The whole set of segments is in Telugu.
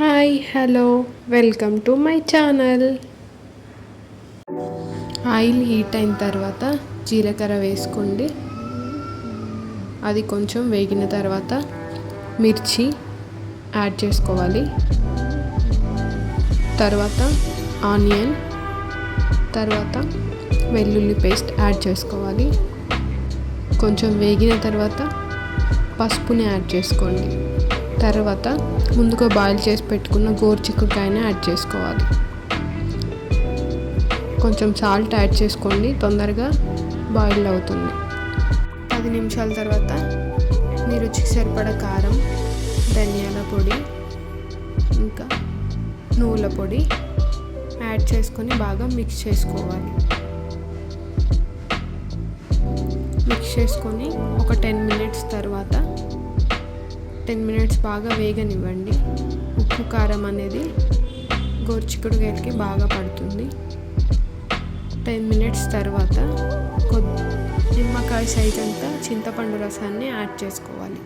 Hi hello welcome to my channel. Oil heat అయిన తర్వాత జీలకర్ర వేసుకోండి. అది కొంచెం వేగిన తర్వాత మిర్చి యాడ్ చేసుకోవాలి. తర్వాత ఆనియన్ తర్వాత వెల్లుల్లి పేస్ట్ యాడ్ చేసుకోవాలి. కొంచెం వేగిన తర్వాత పసుపుని యాడ్ చేసుకోండి. తర్వాత ముందుగా బాయిల్ చేసి పెట్టుకున్న గోరుచిక్కుడుకాయని యాడ్ చేసుకోవాలి. కొంచెం సాల్ట్ యాడ్ చేసుకోండి తొందరగా బాయిల్ అవుతుంది. పది నిమిషాల తర్వాత మీ రుచికి సరిపడ కారం ధనియాల పొడి ఇంకా నువ్వుల పొడి యాడ్ చేసుకొని బాగా మిక్స్ చేసుకోవాలి. మిక్స్ చేసుకొని ఒక టెన్ మినిట్స్ తర్వాత టెన్ మినిట్స్ బాగా వేగనివ్వండి. ఉప్పు కారం అనేది గోరుచిక్కుడుకాయలకి బాగా పడుతుంది. టెన్ మినిట్స్ తర్వాత కొద్ది నిమ్మకాయ సైజ్ అంతా చింతపండు రసాన్ని యాడ్ చేసుకోవాలి.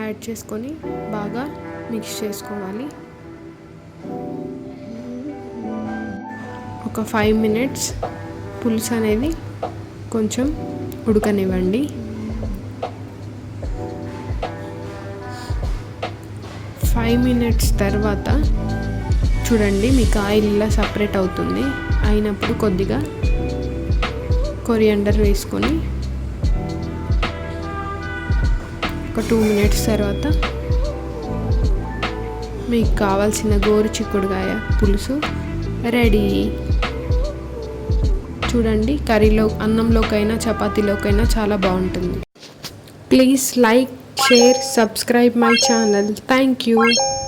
యాడ్ చేసుకొని బాగా మిక్స్ చేసుకోవాలి. ఒక ఫైవ్ మినిట్స్ పులుసు అనేది కొంచెం ఉడకనివ్వండి. ఫైవ్ మినిట్స్ తర్వాత చూడండి మీకు ఆయిల్ ఇలా సపరేట్ అవుతుంది. అయినప్పుడు కొద్దిగా కొరియండర్ వేసుకొని ఒక టూ మినిట్స్ తర్వాత మీకు కావాల్సిన గోరు చిక్కుడుకాయ పులుసు రెడీ. చూడండి కర్రీలో అన్నంలోకైనా చపాతీలోకైనా చాలా బాగుంటుంది. Please like share subscribe my channel. Thank you